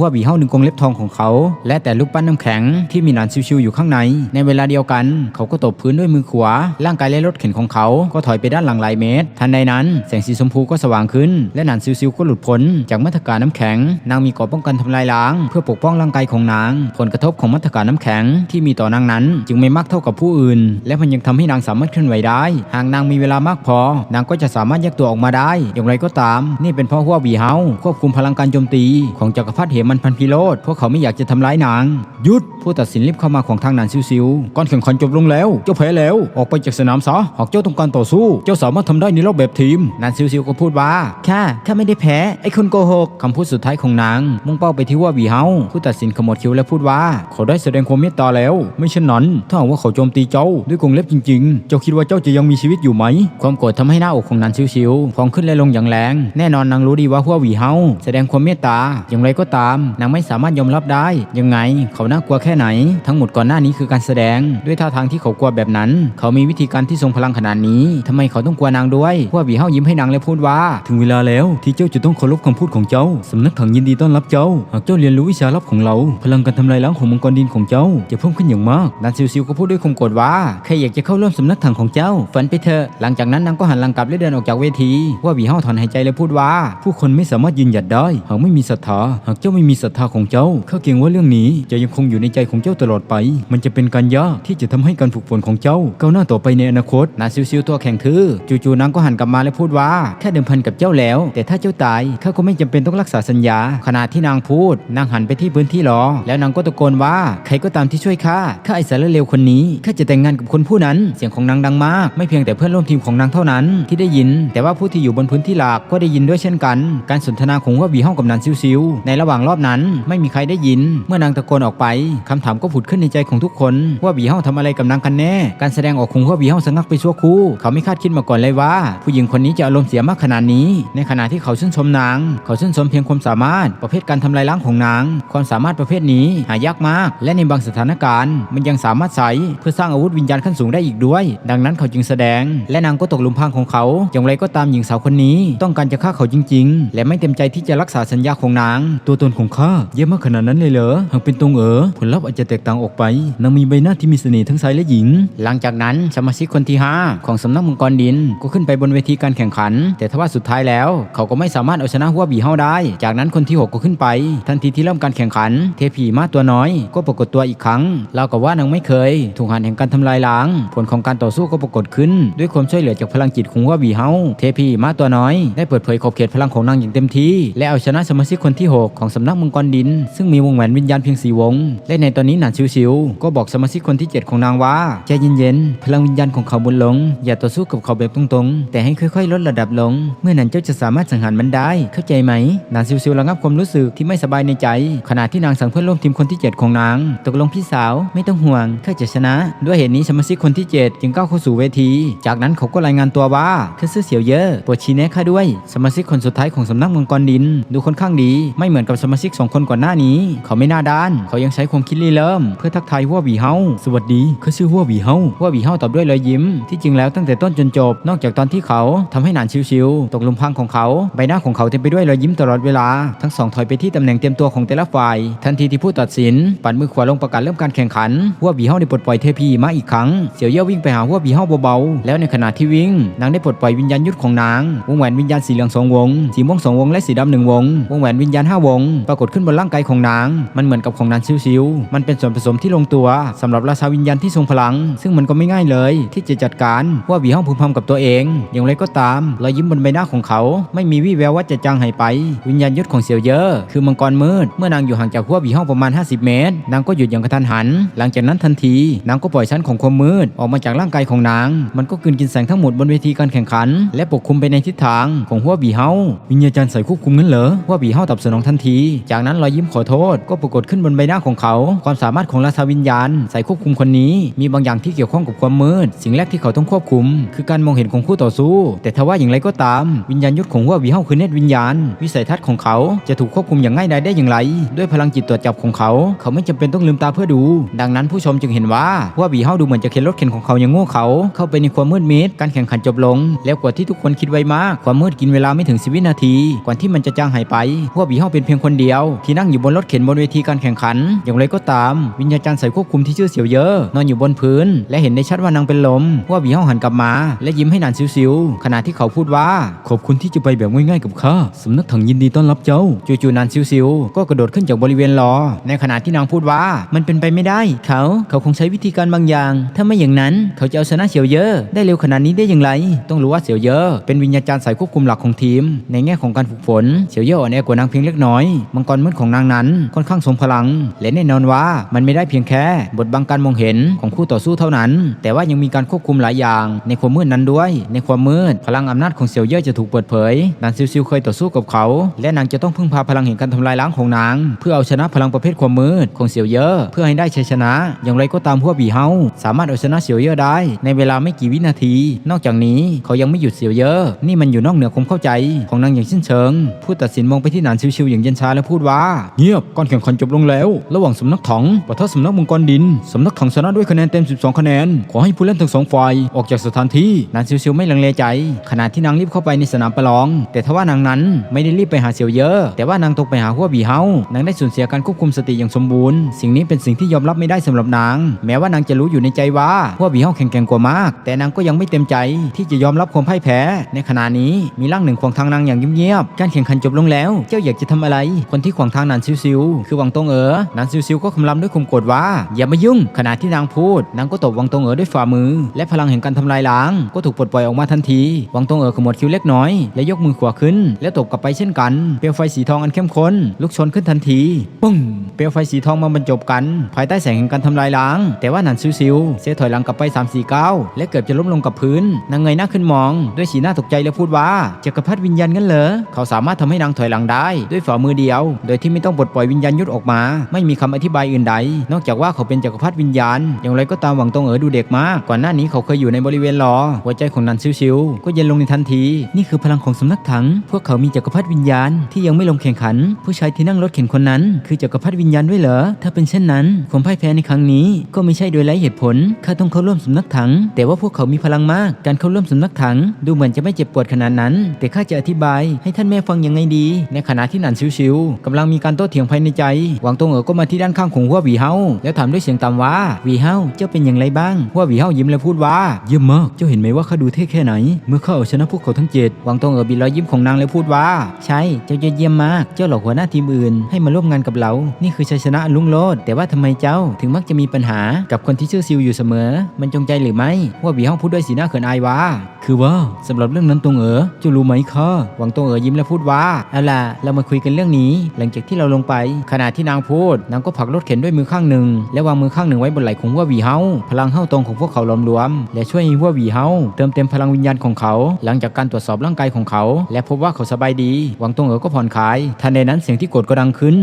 ว่าบีเฮาหนึ่งกงเล็บทองของเขา และแต่ลูกปั้นน้ำแข็งที่มีหนานชิวๆอยู่ข้างใน ในเวลาเดียวกัน เขาก็ตบพื้นด้วยมือขวา ร่างกายและรถเข็นของเขา ก็ถอยไปด้านหลังหลายเมตร ทันใดนั้น แสงสีชมพูก็สว่างขึ้น และหนานชิวๆก็หลุดพ้นจากมาตรการน้ำแข็ง นางมีกราะป้องกันทำลายล้าง เพื่อปกป้องร่างกายของนาง ผลกระทบของมาตรการน้ำแข็งที่มีต่อนางนั้น จึงไม่มากเท่ากับผู้อื่น และมันยังทำให้นางสามารถเคลื่อนไหวได้ หากนางมีเวลามากพอ นางก็จะสามารถแยกตัวออกมาได้ อย่างไรก็ตาม นี่เป็นเพราะว่าบีเฮาควบคุมพลังการโจมตีของจักรพรรดิเหมนพันพิโรธพวกเขาไม่อยากจะทำร้ายนางหยุดผู้ตัดสินรีบเข้ามาของทางนานซิวๆก่อนแข่งขันจบลงแล้ว เจ้าแพ้แล้ว ออกไปจากสนามซะหากเจ้าต้องการต่อสู้ เจ้าสามารถทำได้ในรอบแบบทีม นานซิวๆก็พูดว่าข้าข้าไม่ได้แพ้ไอ้คนโกหกคำพูดสุดท้ายของนาง มุ่งเป้าไปที่ว่าวีเฮาผู้ตัดสินขมวดคิ้วและพูดว่า เขาได้แสดงความเมตตาแล้ว ไม่เช่นนั้น ถ้าหากว่าเขาโจมตีเจ้าด้วยกรงเล็บจริง ๆ เจ้าคิดว่าเจ้าจะยังมีชีวิตอยู่ไหม ความโกรธทำให้หน้าอกของนานชิวๆพองขึ้นและลงอย่างแรง แน่นอนนางรู้ดีว่าหัวหวีเฮาแสดงความเมตตาอย่างไรก็ตามนางไม่สามารถยอมรับได้ ยังไง เขาน่ากลัวแค่ไหน ทั้งหมดก่อนหน้านี้คือการแสดง ด้วยท่าทางที่เขากลัวแบบนั้น เขามีวิธีการที่ทรงพลังขนาดนี้ทำไมเขาต้องกลัวนางด้วยหัวหวีเฮายิ้มให้นางและพูดว่า ถึงเวลาแล้วที่เจ้าจะต้องเคารพคำพูดของเจ้าสำนักถังยินดีต้อนรับเจ้า หากเจ้าเรียนรู้วิชาลับของเรา พลังการทำลายล้างของมังกรดินของเจ้า จะเพิ่มขึ้นอย่างมากนานซิวๆก็พูดด้วยความโกรธว่าแค่อยากจะเข้าร่วมสำนักถังของเจ้าฝันไปเถอะหลังจากนั้นนางก็หันหลังกลับและเดินออกจากเวทีว่าหวีเฮาถอนหายใจและพูดว่า ผู้คนไม่สามารถยืนหยัดได้ หากไม่มีศรัทธาหากเจ้าไม่มีศรัทธาของเจ้าข้าเกรงว่าเรื่องนี้จะยังคงอยู่ในใจของเจ้าตลอดไป มันจะเป็นการยากที่จะทำให้การฝึกฝนของเจ้าก้าวหน้าต่อไปในอนาคตนาซิวๆตัวแข็งทื่อจู่ๆนางก็หันกลับมาและพูดว่าแค่เดิมพันกับเจ้าแล้ว แต่ถ้าเจ้าตายข้าก็ไม่จำเป็นต้องรักษาสัญญา ขณะที่นางพูด นางหันไปที่พื้นที่รอแล้วนางก็ตะโกนว่าใครก็ตามที่ช่วยข้าข้าไอ้สารเลวคนนี้ข้าจะแต่งงานกับคนผู้นั้นเสียงของนางดังมาก ไม่เพียงแต่เพื่อนร่วมทีมของนางเท่านั้นที่ได้ยิน แต่ว่าผู้ที่อยู่บนพื้นที่หลักก็ได้ยินด้วยเช่นกัน การสนทนาของว่าบีห้องกับนานซิวๆในระหว่างรอบนั้นไม่มีใครได้ยิน เมื่อนางตะโกนออกไปคำถามก็ผุดขึ้นในใจของทุกคนว่าบีเฮาทำอะไรกับนางกันแน่ การแสดงออกของว่าบีเฮาสงักไปชั่วครู่เขาไม่คาดคิดมาก่อนเลยว่า ผู้หญิงคนนี้จะอารมณ์เสียมากขนาดนี้ ในขณะที่เขาชื่นชมนาง เขาชื่นชมเพียงความสามารถประเภทการทำลายล้างของนาง ความสามารถประเภทนี้หายากมาก และในบางสถานการณ์ มันยังสามารถใช้เพื่อสร้างอาวุธวิญญาณขั้นสูงได้อีกด้วย ดังนั้นเขาจึงแสดง และนางก็ตกหลุมพรางของเขา อย่างไรก็ตามหญิงสาวคนนี้ ต้องการจะฆ่าเขาจริง ๆ และไม่เต็มใจที่จะรักษาสัญญาของนาง ตัวตนของข้าเยอะมากขนาดนั้นเลยเหรอ หากเป็นตรงเอ๋อผลลัพธ์อาจจะแตกต่างออกไป นางมีใบหน้าที่มีเสน่ห์ทั้งชายและหญิง หลังจากนั้นสมาชิกคนที่ 5 ของสำนักมังกรดิน ก็ขึ้นไปบนเวทีการแข่งขัน แต่ทว่าสุดท้ายแล้ว เขาก็ไม่สามารถเอาชนะหัวบีเฮาได้ จากนั้นคนที่ 6 ก็ขึ้นไป ทันทีที่เริ่มการแข่งขัน เทพีมาตัวน้อย ก็ปรากฏตัวอีกครั้งเรากับว่านางไม่เคย ถูกหันแห่งการทำลายล้าง ผลของการต่อสู้ก็ปรากฏขึ้น ด้วยความช่วยเหลือจากพลังจิตของหัวบีเฮาเทพีมาตัวน้อยได้เปิดเผยขอบเขตพลังของนางอย่างเต็มที่และเอาชนะสมาชิกคนที่ 6 ของสำนักมังกรดิน ซึ่งมีวงแหวนวิญญาณเพียงสีวง และในตอนนี้หนานชิวๆก็บอกสมาชิกคนที่ 7 ของนางว่าใจเย็นๆ พลังวิญญาณของเขาบนลง อย่าต่อสู้กับเขาแบบตรงๆ แต่ให้ค่อยๆ ลดระดับลง เมื่อนั้นเจ้าจะสามารถสังหารมันได้ เข้าใจไหม หนางซิวๆระงับความรู้สึกที่ไม่สบายในใจ ขณะที่นางสั่งเพื่อนร่วมทีมคนที่ 7 ของนาง ตกลงพี่สาวไม่ต้องห่วงข้าจะชนะ ด้วยเหตุนี้สมาชิกคนที่ 7 จึงก้าวเข้าสู่เวที จากนั้นเขาก็รายงานตัวว่าข้าซื้อเสียวเยอะปรดชี้แนะข้าด้วย สมาชิกคนสุดท้ายของสำนักมังกรดิน ดูค่อนข้างดี ไม่เหมือนกับสมาชิกสองคนก่อนหน้านี้ เขาไม่น่าด้าน เขายังใช้ความคิดริเริ่ม เพื่อทักทายหัวบีเฮาสวัสดีเขาชื่อหัวบีเฮาหัวบีเฮาตอบด้วยรอยยิ้ม ที่จริงแล้วตั้งแต่ต้นจนจบ นอกจากตอนที่เขาทำให้หนานชิวๆตกหลุมพรางของเขาใบหน้าของเขาเต็มไปด้วยรอยยิ้มตลอดเวลา ทั้งสองถอยไปที่ตำแหน่งเตรียมตัวของแต่ละฝ่าย ทันทีที่ผู้ตัดสิน ปัดมือขวาลงประกาศเริ่มการแข่งขันหัวบีเฮาได้ปลดปล่อยเทพีมาอีกครั้งเสี่ยวเย่าวิ่งไปหาหัวบีเฮาเบาๆแล้วในขณะที่วิ่งนางได้ปลดปล่อยวิญญาณยุทธของนางวงแหวนวิญญาณสีเหลืองสองวงสีม่วงสองวงและสีดำหนึ่งวงวงแหวนวิญญาณห้าวงปรากฏขึ้นบนร่างกายของนาง มันเหมือนกับของนางชิวๆมันเป็นส่วนผสมที่ลงตัวสำหรับราชาวิญญาณที่ทรงพลัง ซึ่งมันก็ไม่ง่ายเลย ที่จะจัดการว่าบีห้องพึมพำกับตัวเอง อย่างไรก็ตามรอยยิ้มบนใบหน้าของเขา ไม่มีวี่แววว่าจะจางหายไป วิญญาณยุทธของเสี่ยวเยอะคือมังกรมืด เมื่อนางอยู่ห่างจากหัวบีห้องประมาณ 50 เมตร นางก็หยุดอย่างกระทันหัน หลังจากนั้นทันที นางก็ปล่อยชั้นของความมืดออกมาจากร่างกายของนาง มันก็กลืนกินแสงทั้งหมดบนเวทีการแข่งขัน และปกคลุมไปในทิศทางของหัวบีเฮาวิญญาจารย์ใส่ควบคุมงั้นเหรอหัวบีเฮาตอบสนองทันทีจากนั้นรอยยิ้มขอโทษ ก็ปรากฏขึ้นบนใบหน้าของเขา ความสามารถของราชาวิญญาณใส่ควบคุมคนนี้ มีบางอย่างที่เกี่ยวข้องกับความมืด สิ่งแรกที่เขาต้องควบคุม คือการมองเห็นของคู่ต่อสู้ แต่ทว่าอย่างไรก็ตาม วิญญาณยุทธของหัววีเฮาคือเนตรวิญญาณ วิสัยทัศน์ของเขาจะถูกควบคุมอย่างง่ายดายได้อย่างไร ด้วยพลังจิตตรวจจับของเขา เขาไม่จำเป็นต้องลืมตาเพื่อดู ดังนั้นผู้ชมจึงเห็นว่าหัววีเฮาดูเหมือนจะเข็นรถเข็นของเขาอย่างโง่เขา เข้าไปในความมืดมิดการแข่งขันจบลง แล้วกว่าที่ทุกคนคิดไว้มาก ความมืดกินเวลาไม่ถึงสิวินาที ก่อนที่มันจะจางหายไปหัววีเฮาเป็นเพียงคนเดียวที่นั่งอยู่บนรถเข็นบนเวทีการแข่งขัน อย่างไรก็ตาม วิญญาจารย์ใส่ควบคุมที่ชื่อเสียวเยอะ นอนอยู่บนพื้น และเห็นได้ชัดว่านางเป็นลมหัววีเฮาหันกลับมา และยิ้มให้นานซิวๆขณะที่เขาพูดว่า ขอบคุณที่จะไปแบบง่ายๆกับข้าสำนักถังยินดีต้อนรับเจ้าจู่ๆนานซิวๆก็กระโดดขึ้นจากบริเวณล้อในขณะที่นางพูดว่ามันเป็นไปไม่ได้ เขาเขาคงใช้วิธีการบางอย่าง ถ้าไม่อย่างนั้นเขาจะเอาชนะเสี่ยวเยอได้เร็วขนาดนี้ได้อย่างไร ต้องรู้ว่าเสี่ยวเยอเป็นวิญญาจารย์สายควบคุมหลักของทีม ในแง่ของการฝึกฝนเสี่ยวเยออ่อนแอกว่านางเพียงเล็กน้อยมังกรมืดของนางนั้นค่อนข้างทรงพลัง และแน่นอนว่ามันไม่ได้เพียงแค่ บทบังการมองเห็นของคู่ต่อสู้เท่านั้น แต่ว่ายังมีการควบคุมหลายอย่าง ในความมืดนั้นด้วย ในความมืด พลังอำนาจของเสี่ยวเย่อจะถูกเปิดเผยนางซิวซิวเคยต่อสู้กับเขา และนางจะต้องพึ่งพาพลังแห่งการทำลายล้างของนาง เพื่อเอาชนะพลังประเภทความมืดของเสี่ยวเย่อเพื่อให้ได้ชัยชนะ อย่างไรก็ตามพวกบีเฮาสามารถเอาชนะเสี่ยวเย่อได้ ในเวลาไม่กี่วินาที นอกจากนี้เขายังไม่หยุดเสี่ยวเย่อนี่มันอยู่นอกเหนือความเข้าใจของนางอย่างสิ้นเชิง ผู้ตัดสินมองไปที่นานชิวๆอย่างเย็นชาและพูดว่า เงียบก่อนแข่งขันจบลงแล้ว ระหว่างสำนักถังปะทะสำนักมังกรดินสำนักถังชนะด้วยคะแนนเต็ม 12 คะแนน ขอให้ผู้เล่นทั้งสองฝ่ายออกจากสถานที่นานชิวๆไม่ลังเลใจ ขณะที่นางรีบเข้าไปในสนามประลอง แต่ทว่านางนั้นไม่ได้รีบไปหาเสี่ยวเยอะ แต่ว่านางตรงไปหาหัวบีเฮานางได้สูญเสียการควบคุมสติอย่างสมบูรณ์ สิ่งนี้เป็นสิ่งที่ยอมรับไม่ได้สำหรับนาง แม้ว่านางจะรู้อยู่ในใจว่าหัวบีเฮาแข็งแกร่งกว่ามาก แต่นางก็ยังไม่เต็มใจที่จะยอมรับความพ่ายแพ้ ในขณะนี้มีร่างหนึ่งขวางทางนางอย่างเงียบๆการแข่งขันจบลงแล้ว เจ้าอยากจะทำอะไรคนที่ขวางทางนานซิวๆคือวังตงเอ๋อนานซิวๆก็คำรามด้วยคมโกรธว่า อย่ามายุ่ง ขณะที่นางพูด นางก็ตบวังตงเอ๋อด้วยฝ่ามือ และพลังแห่งการทำลายล้าง ก็ถูกปลดปล่อยออกมาทันที วังตงเอ๋อขมวดคิ้วเล็กน้อย และยกมือขวาขึ้น และตบกลับไปเช่นกัน เปลวไฟสีทองอันเข้มข้นลุกชนขึ้นทันทีปึ้งเปลวไฟสีทองมาบรรจบกัน ภายใต้แสงแห่งการทำลายล้าง แต่ว่านันซิวๆเซถอยหลังกลับไป3 4ก้าและเกือบจะล้มลงกับพื้น นางเงยหน้าขึ้นมอง ด้วยสีหน้าตกใจและพูดว่าจักรพรรดิวิญญาณงั้นเหรอเขาสามารถทำให้นางถอยหลังได้ ด้วยฝ่ามือเดียวโดยที่ไม่ต้องปลดปล่อยวิญญาณยุทธออกมา ไม่มีคำอธิบายอื่นใด นอกจากว่าเขาเป็นจักรพรรดิวิญญาณ อย่างไรก็ตามหวังตงเอ๋อดูเด็กมาก ก่อนหน้านี้เขาเคยอยู่ในบริเวณลอหัวใจของนันซิวๆก็เย็นลงในทันที นี่คือพลังของสำนักถัง พวกเขามีจักรพรรดิวิญญาณที่ยังไม่ลงแข่งขัน ผู้ชายที่นั่งรถเข็นคนนั้น คือจักรพรรดิวิญญาณด้วยเหรอ ถ้าเป็นเช่นนั้นความพ่ายแพ้ในครั้งนี้ก็ไม่ใช่โดยไร้เหตุผล ข้าต้องเข้าร่วมสำนักถัง แต่ว่าพวกเขามีพลังมาก การเข้าร่วมสำนักถัง ดูเหมือนจะไม่เจ็บปวดขนาดนั้น แต่ข้าจะอธิบายให้ท่านแม่ฟังยังไงดี ในขณะที่นันชิวๆกำลังมีการโต้เถียงภายในใจ หวังตงเอ๋อก็มาที่ด้านข้างของหัวหวีเฮาแล้วถามด้วยเสียงต่ำว่าหวีเฮาเจ้าเป็นอย่างไรบ้าง หัวหวีเฮายิ้มและพูดว่า เยี่ยมมาก เจ้าเห็นไหมว่าข้าดูเท่แค่ไหน เมื่อข้าเอาชนะพวกเขาทั้งเจ็ดหวังตงเอ๋อบินรอยยิ้มของนางและพูดว่า ใช่ เจ้าจะเยี่ยมมาก เจ้าหลอกหัวหน้าทีมอื่น ให้มาร่วมงานกับเรา นี่คือชัยชนะลุงโลดแต่ว่าทำไมเจ้าถึงมักจะมีปัญหากับคนที่ชื่อซิวอยู่เสมอ มันจงใจหรือไม่หัวหวีเฮาพูดด้วยสีหน้าเขินอายว่า คือว่าสำหรับเรื่องนั้นตรงเอ๋อจ้ารู้ไหมข้าหวังตรงเอ๋อยิ้มและพูดว่าเอาล่ะเรามาคุยกันเรื่องนี้ หลังจากที่เราลงไป ขณะที่นางพูดนางก็ผลักรถเข็นด้วยมือข้างหนึ่ง และวางมือข้างหนึ่งไว้บนไหล่ของหัววีเฮาพลังเฮาตรงของพวกเขาลอมรวม และช่วยให้หัววีเฮาเติมเต็มพลังวิญญาณของเขา หลังจากการตรวจสอบร่างกายของเขา และพบว่าเขาสบายดีหวังตรงเอ๋อก็ผ่อนคลายทันใดนั้นเสียงที่โกรธก็ดังขึ้น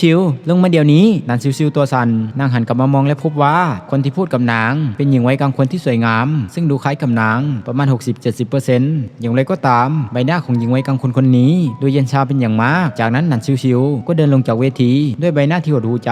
ชิวๆลงมาเดี๋ยวนี้นางชิวๆตัวสั่นนางหันกลับมามองและพบว่าคนที่พูดกับนาง เป็นหญิงวัยกลางคนที่สวยงาม ซึ่งดูคล้ายกับนางประมาณ60-70%อย่างไรก็ตาม ใบหน้าของหญิงวัยกลางคนคนนี้ ดูเย็นชาเป็นอย่างมาก จากนั้นนันชิวๆก็เดินลงจากเวที ด้วยใบหน้าที่หดหูใจ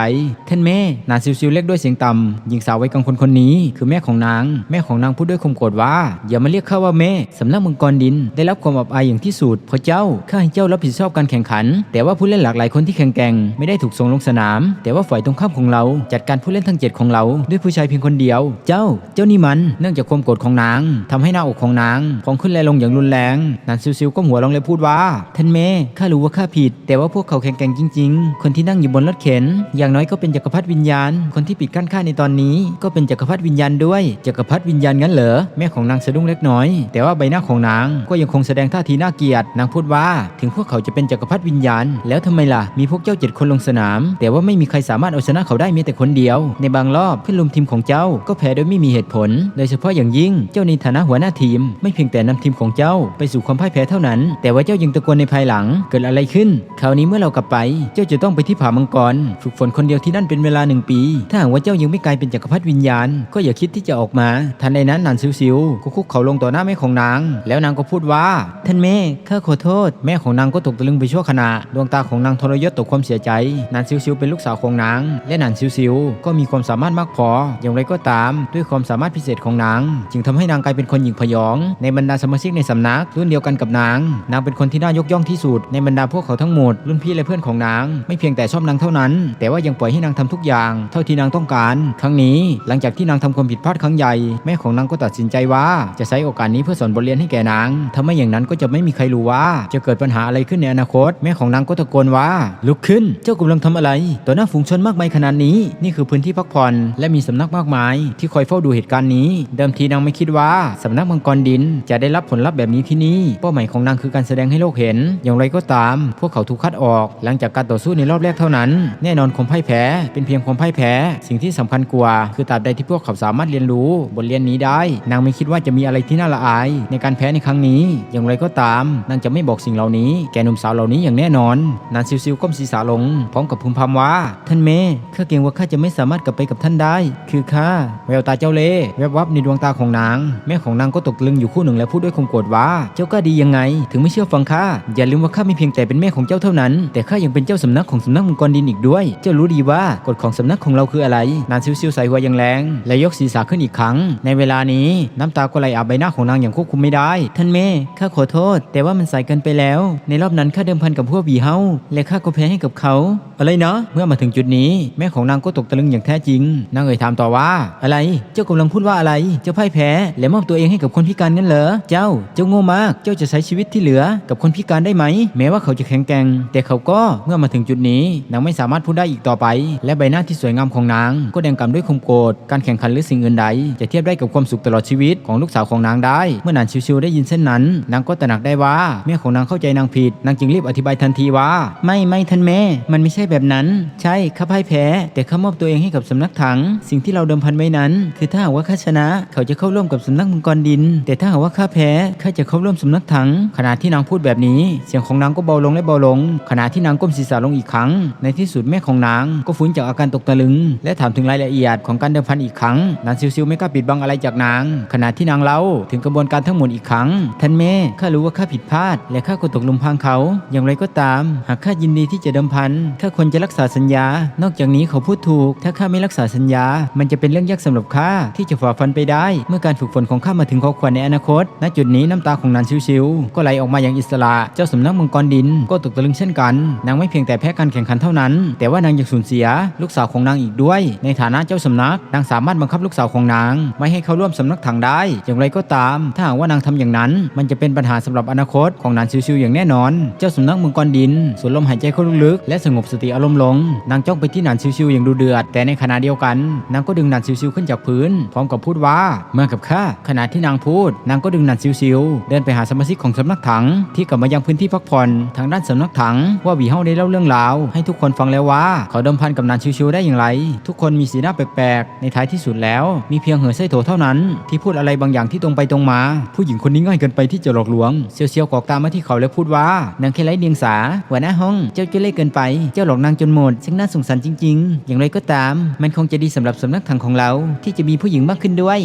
ท่านแม่นันชิวๆเรียกด้วยเสียงต่ำหญิงสาววัยกลางคนคนนี้ คือแม่ของนาง แม่ของนางพูดด้วยคมโกรธว่า อย่ามาเรียกข้าว่าแม่สำนักมังกรดิน ได้รับความอับอายอย่างที่สุดเพราะเจ้าข้าให้เจ้ารับผิดชอบการแข่งขัน แต่ว่าผู้เล่นหลากหลายคนที่แข่งแกร่งไม่ได้ถูกส่งลงสนาม แต่ว่าฝ่ายตรงข้ามของเรา จัดการผู้เล่นทั้งเจ็ดของเรา ด้วยผู้ชายเพียงคนเดียว เจ้า เจ้านี่มันเนื่องจากความโกรธของนางทำให้หน้าอกของนางพองขึ้นและลงอย่างรุนแรงนันซิวๆก็หัวลงเลยพูดว่าท่านแม่ข้ารู้ว่าข้าผิด แต่ว่าพวกเขาแข่งแกร่งจริง ๆ คนที่นั่งอยู่บนรถเข็น อย่างน้อยก็เป็นจักรพรรดิวิญญาณ คนที่ปิดกั้นข้าในตอนนี้ ก็เป็นจักรพรรดิวิญญาณด้วยจักรพรรดิวิญญาณงั้นเหรอแม่ของนางสะดุ้งเล็กน้อย แต่ว่าใบหน้าของนางก็ยังคงแสดงท่าทีน่าเกลียดนางพูดว่า ถึงพวกเขาจะเป็นจักรพรรดิวิญญาณ แล้วทำไมล่ะมีพวกเจ้าเจ็ดคนลงสนาม แต่ว่าไม่มีใครสามารถเอาชนะเขาได้แม้แต่คนเดียว ในบางรอบเพื่อนร่วมทีมของเจ้าก็แพ้โดยไม่มีเหตุผล โดยเฉพาะอย่างยิ่งเจ้าในฐานะหัวหน้าทีมไม่เพียงแต่นำทีมของเจ้าไปสู่ความพ่ายแพ้เท่านั้น แต่ว่าเจ้ายังตะโกนในภายหลังเกิดอะไรขึ้น คราวนี้เมื่อเรากลับไป เจ้าจะต้องไปที่ผามังกร ฝึกฝนคนเดียวที่นั่นเป็นเวลาหนึ่งปี ถ้าหากว่าเจ้ายังไม่กลายเป็นจักรพรรดิวิญญาณ ก็อย่าคิดที่จะออกมาทันใดนั้นนานซิวๆก็คุกเข่าลงต่อหน้าแม่ของนาง แล้วนางก็พูดว่า ท่านแม่ข้าขอโทษ แม่ของนางก็ตกตะลึงไปชั่วขณะดวงตาของนางทรยศต่อความเสียใจนานซิวๆเป็นลูกสาวของนาง และนานซิวๆก็มีความสามารถมากพอ อย่างไรก็ตาม ด้วยความสามารถพิเศษของนาง จึงทำให้นางกลายเป็นคนหญิงพยองในบรรดาสมาชิกในสำนักรุ่นเดียวกันกับนาง นางเป็นคนที่น่ายกย่องที่สุดในบรรดาพวกเขาทั้งหมด รุ่นพี่และเพื่อนของนาง ไม่เพียงแต่ชอบนางเท่านั้น แต่ว่ายังปล่อยให้นางทำทุกอย่าง เท่าที่นางต้องการ ครั้งนี้หลังจากที่นางทำความผิดพลาดครั้งใหญ่แม่ของนางก็ตัดสินใจว่าจะใช้โอกาสนี้เพื่อสอนบทเรียนให้แก่นางถ้าไม่อย่างนั้นก็จะไม่มีใครรู้ว่า จะเกิดปัญหาอะไรขึ้นในอนาคต แม่ของนางก็ตะโกนว่า ลุกขึ้น เจ้ากำลังทำอะไร ต่อหน้าฝูงชนมากมายขนาดนี้ นี่คือพื้นที่พักผ่อนและมีสำนักมากมาย ที่คอยเฝ้าดูเหตุการณ์นี้ เดิมทีนางไม่คิดว่าสำนักมังกรดิน จะได้รับผลลัพธ์แบบนี้ที่นี่เป้าหมายของนางคือการแสดงให้โลกเห็น อย่างไรก็ตาม พวกเขาถูกคัดออก หลังจากการต่อสู้ในรอบแรกเท่านั้น แน่นอนความพ่ายแพ้ เป็นเพียงความพ่ายแพ้ สิ่งที่สำคัญกว่า คือตราบใดที่พวกเขาสามารถเรียนรู้บทเรียนนี้ได้ นางไม่คิดว่าจะมีอะไรที่น่าละอาย ในการแพ้ในครั้งนี้ อย่างไรก็ตาม นางจะไม่บอกสิ่งเหล่านี้ แกหนุ่มสาวเหล่านี้อย่างแน่นอน นานซิวๆก้มศีรษะลง พร้อมกับพึมพำว่า ท่านเมย์ข้าเกรงว่าข้าจะไม่สามารถกลับไปกับท่านได้ คือข้าแววตาเจ้าเล่แวบวับในดวงตาของนาง แม่ของนางก็ตกลึงอยู่คู่หนึ่งและพูดด้วยความโกรธว่า เจ้ากล้าดียังไง ถึงไม่เชื่อฟังข้าอย่าลืมว่าข้าไม่เพียงแต่เป็นแม่ของเจ้าเท่านั้น แต่ข้ายังเป็นเจ้าสำนักของสำนักมังกรดินอีกด้วย เจ้ารู้ดีว่ากฎของสำนักของเราคืออะไรนานซิวๆใส่หัวอย่างแรง และยกศีรษะขึ้นอีกครั้ง ในเวลานี้น้ำตาก็ไหลอาบใบหน้าของนางอย่างควบคุมไม่ได้ ท่านแม่ข้าขอโทษ แต่ว่ามันสายเกินไปแล้ว ในรอบนั้นข้าเดิมพันกับพวกบีเฮาและข้าก็แพ้ให้กับเขา อะไรนะ เมื่อมาถึงจุดนี้ แม่ของนางก็ตกตะลึงอย่างแท้จริงนางเอ่ยถามต่อว่า อะไร เจ้ากำลังพูดว่าอะไร เจ้าพ่ายแพ้และมอบตัวเองให้กับคนพิการงั้นเหรอ เจ้า เจ้าโง่มาก เจ้าจะใช้ชีวิตที่เหลือกับคนพิการได้ไหม แม้ว่าเขาจะแข็งแกร่ง แต่เขาก็เมื่อมาถึงจุดนี้ นางไม่สามารถพูดได้อีกต่อไป และใบหน้าที่สวยงามของนาง ก็แดงกำด้วยความโกรธ การแข่งขันหรือสิ่งอื่นใด จะเทียบได้กับความสุขตลอดชีวิตของลูกสาวของนางได้ เมื่อนานชิวๆได้ยินเช่นนั้น นางก็ตระหนักได้ว่าแม่ของนางเข้าใจนางผิด นางจึงรีบอธิบายทันทีว่า ไม่ไม่ท่านแม่ มันไม่ใช่แบบนั้น ใช่ข้าพ่ายแพ้ แต่ข้ามอบตัวเองให้กับสำนักถัง สิ่งที่เราเดิมพันไว้นั้น คือถ้าหากว่าข้าชนะ เขาจะเข้าร่วมกับสำนักมังกรดิน แต่ถ้าหากว่าข้าแพ้ข้าจะเข้าร่วมสำนักถัง ขณะที่นางพูดแบบนี้ เสียงของนางก็เบาลงและเบาลง ขณะที่นางก้มศีรษะลงอีกครั้ง ในที่สุดแม่ของนางก็ฟื้นจากอาการตกตะลึง และถามถึงรายละเอียดของการเดิมพันอีกครั้งนางซิวๆไม่กล้าปิดบังอะไรจากนาง ขณะที่นางเล่าถึงกระบวนการทั้งหมดอีกครั้งท่านแม่ข้ารู้ว่าข้าผิดพลาด และข้าก็ตกหลุมพรางเขา อย่างไรก็ตาม หากข้ายินดีที่จะเดิมพันข้าควรจะรักษาสัญญา นอกจากนี้เขาพูดถูก ถ้าข้าไม่รักษาสัญญา มันจะเป็นเรื่องยากสำหรับข้าที่จะฝ่าฟันไปได้ เมื่อการฝึกฝนของข้ามาถึงขอขวัญในอนาคต ณ จุดนี้น้ำตาของนางชิวๆก็ไหลออกมาอย่างอิสระ เจ้าสำนักมังกรดิน ก็ตกตะลึงเช่นกัน นางไม่เพียงแต่แพ้การแข่งขันเท่านั้น แต่ว่านางยังสูญเสีย ลูกสาวของนางอีกด้วย ในฐานะเจ้าสำนัก นางสามารถบังคับลูกสาวของนาง ไม่ให้เข้าร่วมสำนักถังได้ อย่างไรก็ตาม ถ้าหากว่านางทำอย่างนั้น มันจะเป็นปัญหาสำหรับอนาคตของนางชิวๆอย่างแน่นอน เจ้าสำนักมังกรดินสูดลมหายใจเข้าลึกๆและสงบสติอารมณ์ลง นางจ้องไปที่นางชิวๆอย่างดูเดือด แต่ในขณะเดียวกัน นางก็ดึงนางชิวๆขึ้นจากพื้น พร้อมกับพูดว่า เมื่อกับข้าขณะที่นางพูดนางก็ดึงนางชิวๆเดินไปหาสมาชิกของสำนักถัง ที่กลับมายังพื้นที่พักผ่อนทางด้านสำนักถังว่าวีเฮาได้เล่าเรื่องราว ให้ทุกคนฟังแล้วว่า เขาเดิมพันกับนางชิวๆได้อย่างไร ทุกคนมีสีหน้าแปลกๆ ในท้ายที่สุดแล้ว มีเพียงเหอไส้โถเท่านั้น ที่พูดอะไรบางอย่างที่ตรงไปตรงมา ผู้หญิงคนนี้ง่ายเกินไปที่จะหลอกลวงเซียวๆกอกตามมาที่เขาแล้วพูดว่านางแค่ไร้เดียงสาหัวหน้าห้องเจ้าเจะเล่เกินไป เจ้าหลอกนางจนหมดซึ่งน่าสงสารจริง ๆ อย่างไรก็ตาม มันคงจะดีสำหรับสำนักถังของเรา ที่จะมีผู้หญิงมากขึ้นด้วย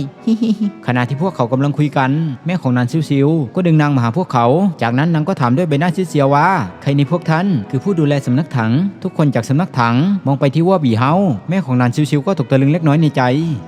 ขณะที่พวกเขากำลังคุยกันแม่ของนางซิวๆก็ดึงนางมาหาพวกเขา จากนั้นนางก็ถามด้วยใบหน้าเสียวว่า ใครในพวกท่านคือผู้ดูแลสำนักถัง ทุกคนจากสำนักถังมองไปที่ว่าบีเฮาแม่ของนางซิวๆก็ตกตะลึงเล็กน้อยในใจ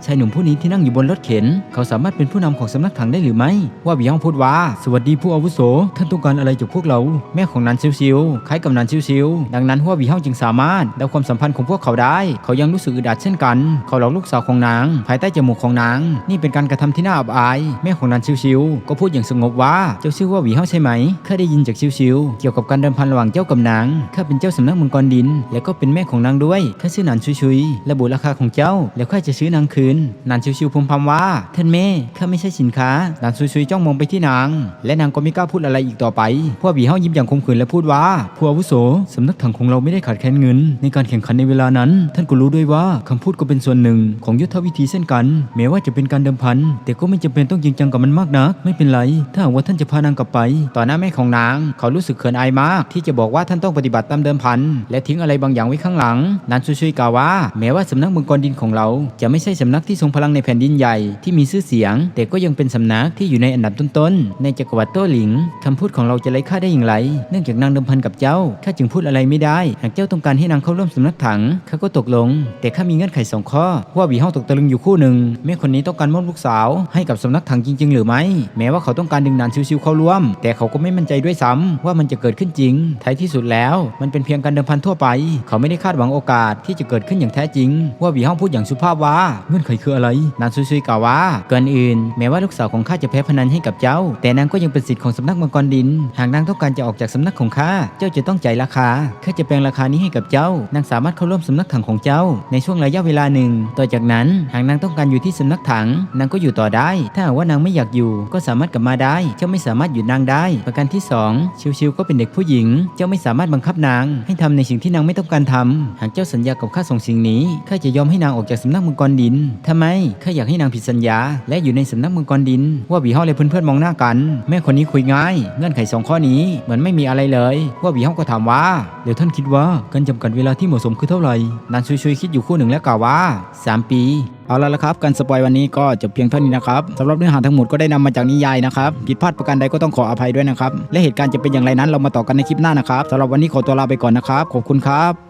ชายหนุ่มผู้นี้ที่นั่งอยู่บนรถเข็น เขาสามารถเป็นผู้นำของสำนักถังได้หรือไม่ ว่าบีเฮาพูดว่า สวัสดีผู้อาวุโส ท่านต้องการอะไรจากพวกเรา แม่ของนางซิวๆคล้ายกับนางซิวๆดังนั้นว่าบีเฮาจึงสามารถเดาความสัมพันธ์ของพวกเขาได้ เขายังรู้สึกอึดอัดเช่นกัน เขาหลอกลูกสาวของนาง ภายใต้จมูกของนาง นี่เป็นการกระทำที่น่าอับอาย แม่ของนางชิวๆก็พูดอย่างสงบว่าเจ้าชื่อว่าหวีเฮาใช่ไหมข้าได้ยินจากชิวๆเกี่ยวกับการเดิมพันระหว่างเจ้ากับนางข้าเป็นเจ้าสำนักมังกรดิน และก็เป็นแม่ของนางด้วยข้าชื่อนานชุยๆระบุราคาของเจ้า แล้วข้าจะซื้อนางคืนนานชิวๆพึมพำว่าท่านแม่ข้าไม่ใช่สินค้านานชุยๆจ้องมองไปที่นาง และนางก็ไม่กล้าพูดอะไรอีกต่อไปเพราะหวีเฮายิ้มอย่างคมขืนและพูดว่าผู้อาวุโสสำนักถังของเราไม่ได้ขาดแคลนเงิน ในการแข่งขันในเวลานั้น ท่านก็รู้ด้วยว่าคำพูดก็เป็นส่วนหนึ่ง ของยุทธวิธีเช่นกันแม้ว่าจะเป็นการเดิมพันแต่ก็ไม่จำเป็นต้องจริงจังกับมันมากนัก ไม่เป็นไร ถ้าหากว่าท่านจะพานางกลับไป ต่อหน้าแม่ของนาง เขารู้สึกเขินอายมาก ที่จะบอกว่าท่านต้องปฏิบัติตามเดิมพัน และทิ้งอะไรบางอย่างไว้ข้างหลังนานชุยๆกล่าวว่า แม้ว่าสำนักมังกรดินของเรา จะไม่ใช่สำนักที่ทรงพลังในแผ่นดินใหญ่ที่มีชื่อเสียง แต่ก็ยังเป็นสำนักที่อยู่ในอันดับต้นๆ ในจักรวรรดิโต้หลิงคำพูดของเราจะไร้ค่าได้อย่างไร เนื่องจากนางเดิมพันกับเจ้า ข้าจึงพูดอะไรไม่ได้ หากเจ้าต้องการให้นางเข้าร่วมสำนักถัง ข้าก็ตกลง แต่ข้ามีเงื่อนไขสองข้อ ว่าวีห้องตกตะลึงอยู่คู่หนึ่งแม่คนนี้ต้องการมอบลูกสาวให้กับสำนักถังจริงๆรือไม่ แม้ว่าเขาต้องการดึงนานชิวๆเข้าร่วม แต่เขาก็ไม่มั่นใจด้วยซ้ำว่ามันจะเกิดขึ้นจริง ท้ายที่สุดแล้ว มันเป็นเพียงการเดิมพันทั่วไป เขาไม่ได้คาดหวังโอกาสที่จะเกิดขึ้นอย่างแท้จริง ว่าวีห้องพูดอย่างสุภาพว่าเงื่อนไขคืออะไร นานซุยๆกล่าวว่าเกินอื่น แม้ว่าลูกสาวของข้าจะแพ้พนันให้กับเจ้า แต่นางก็ยังเป็นสิทธิ์ของสำนักมังกรดิน หากนางต้องการจะออกจากสำนักของข้าเจ้าจะต้องจ่ายราคาข้าจะแปลงราคานี้ให้กับเจ้านางสามารถเข้าร่วมสำนักถังของเจ้า ในช่วงระยะเวลาหนึ่ง ต่อจากนั้นหากนางต้องการอยู่ที่สำนักถัง นางก็อยู่ต่อได้ ถ้าหากว่านางไม่อยากอยู่ ก็สามารถกลับมาได้ เจ้าไม่สามารถหยุดนางได้ ประการที่สองชิวๆก็เป็นเด็กผู้หญิง เจ้าไม่สามารถบังคับนาง ให้ทำในสิ่งที่นางไม่ต้องการทำหากเจ้าสัญญากับข้าสองสิ่งนี้ข้าจะยอมให้นางออกจากสำนักมังกรดินทำไมข้าอยากให้นางผิดสัญญา และอยู่ในสำนักมังกรดิน ว่าบีเฮาและเพื่อนๆมองหน้ากัน แม่คนนี้คุยง่าย เงื่อนไขสองข้อนี้เหมือนไม่มีอะไรเลยว่าบีเฮาก็ถามว่าเดี๋ยวท่านคิดว่าการจำกัดเวลาที่เหมาะสมคือเท่าไหร่นานชุยๆคิดอยู่คู่หนึ่งแล้วกล่าวว่าสามปี เอาละละครับการสปอยวันนี้ก็จบเพียงเท่านี้นะครับสำหรับเนื้อหาทั้งหมดก็ได้นำมาจากนิยายนะครับผิดพลาดประการใดก็ต้องขออภัยด้วยนะครับและเหตุการณ์จะเป็นอย่างไรนั้นเรามาต่อกันในคลิปหน้านะครับสำหรับวันนี้ขอตัวลาไปก่อนนะครับขอบคุณครับ